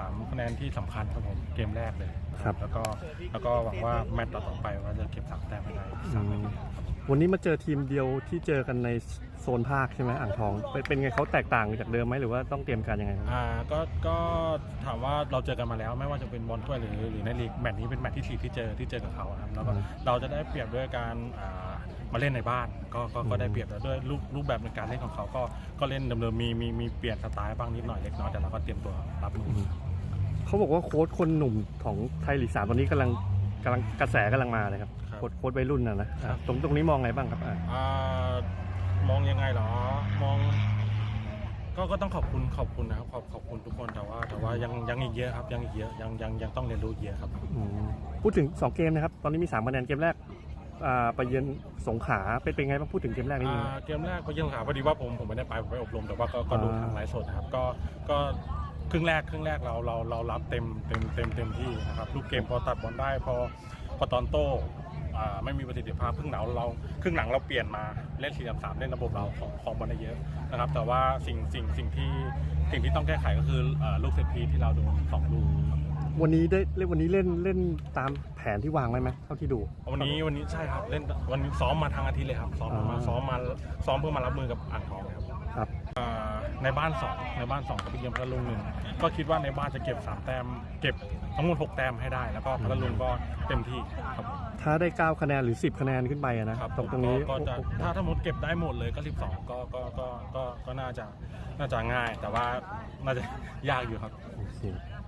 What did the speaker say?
3คะแนนที่สำคัญครับผมเกมแรกเลยครับ แล้วก็แล้วก็หวังว่าแมตต์ต่อๆไปว่าจะเก็บสามแต้มให้ได้สามคะแนนครับผมวันนี้มาเจอทีมเดียวที่เจอกันใน โซนภาคใช่ไหมอ่างทองเป็นเป็นไงเขาแตกต่างจากเดิมไหมหรือว่าต้องเตรียมการยังไงครับอ่าก็ก็ถามว่าเราเจอกันมาแล้วไม่ว่าจะเป็นบอลถ้วยหรือหรือในลีกแมตช์นี้เป็นแมตช์ที่สี่ที่เจอที่เจอกับเขาครับแล้วก็อืมเราจะได้เปรียบด้วยการอ่ามาเล่นในบ้านก็ก็ก็ได้อืมเปรียบแล้วด้วยรูปรูปแบบในการเล่นของเขาก็ก็เล่นเดิมๆมีมีมีเปลี่ยนสไตล์บ้างนิดหน่อยเล็กน้อยแต่เราก็เตรียมตัวรับมืออเขาบอกว่าโค้ชคนหนุ่มของไทยลีกสามตอนนี้กำลังกำลังกระแสกำลังมาเลยครับครับโค้ชโค้ชวัยรุ่นนะนะอะตรงตรงนี้มองไงบ้างครับอะอ่า มองยังไงเหรอ มอง ก็ก็ต้องขอบคุณขอบคุณนะครับขอบขอบคุณทุกคนแต่ว่า แต่ว่ายังยังอีกเยอะครับยังอีกเยอะยังยังยังต้องเรียนรู้อีกเยอะครับอืมพูดถึง 2 เกมนะครับ ตอนนี้มี3คะแนนเกมแรกอ่าไปเยือนสงขลาเป็นเป็นไงบ้างพูดถึงเกมแรกนิดนึงอ่าเกมแรกไปเยี่ยมขาพอดีว่าผมผมไม่ได้ไปผมไปอบรมแต่ว่าก็ก็ดูอ่า ทางไลฟ์สดนะครับก็ก็ครึ่งแรกครึ่งแรกเราเราเรารับเต็มเต็มเต็มเต็มที่นะครับลูกเกมพอตัดบอลได้พอพอตอนโต้อ่า ไม่มีประสิทธิภาพครึ่งหลังเราครึ่งหลังเราเปลี่ยนมาเล่น 4 3 3 เล่นระบบเราของของบอลได้เยอะนะครับ แต่ว่าสิ่งสิ่งสิ่งที่สิ่งที่ต้องแก้ไขก็คืออ่าลูกเซตพีซที่เราโดนสองลูกครับวันนี้ได้เล่นวันนี้เล่นเล่นตามแผนที่วางไว้ไหมเท่าที่ดู วันนี้วันนี้ใช่ครับเล่นวันนี้ซ้อมมาทางอาทิตย์เลยครับซ้อมมาอ่าซ้อมมาซ้อมเพื่อมารับมือกับอ่างทองครับครับอ่า ในบ้านสองในบ้านสองกับไปเยี่ยมพัทลุงหนึ่งก็คิดว่าในบ้านจะเก็บสามแต้มเก็บทั้งหมดหกแต้มให้ได้ แล้วก็พัทลุงก็เต็มที่ครับผม ถ้าได้ 9 คะแนนหรือ 10 คะแนนขึ้นไปอะนะครับตรงตรงนี้ก็ก็จะถ้าทั้งหมดเก็บได้หมดเลยก็สิบสองก็ก็ก็ก็ก็น่าจะน่าจะง่าย แต่ว่าน่าจะยากอยู่ครับ โอเค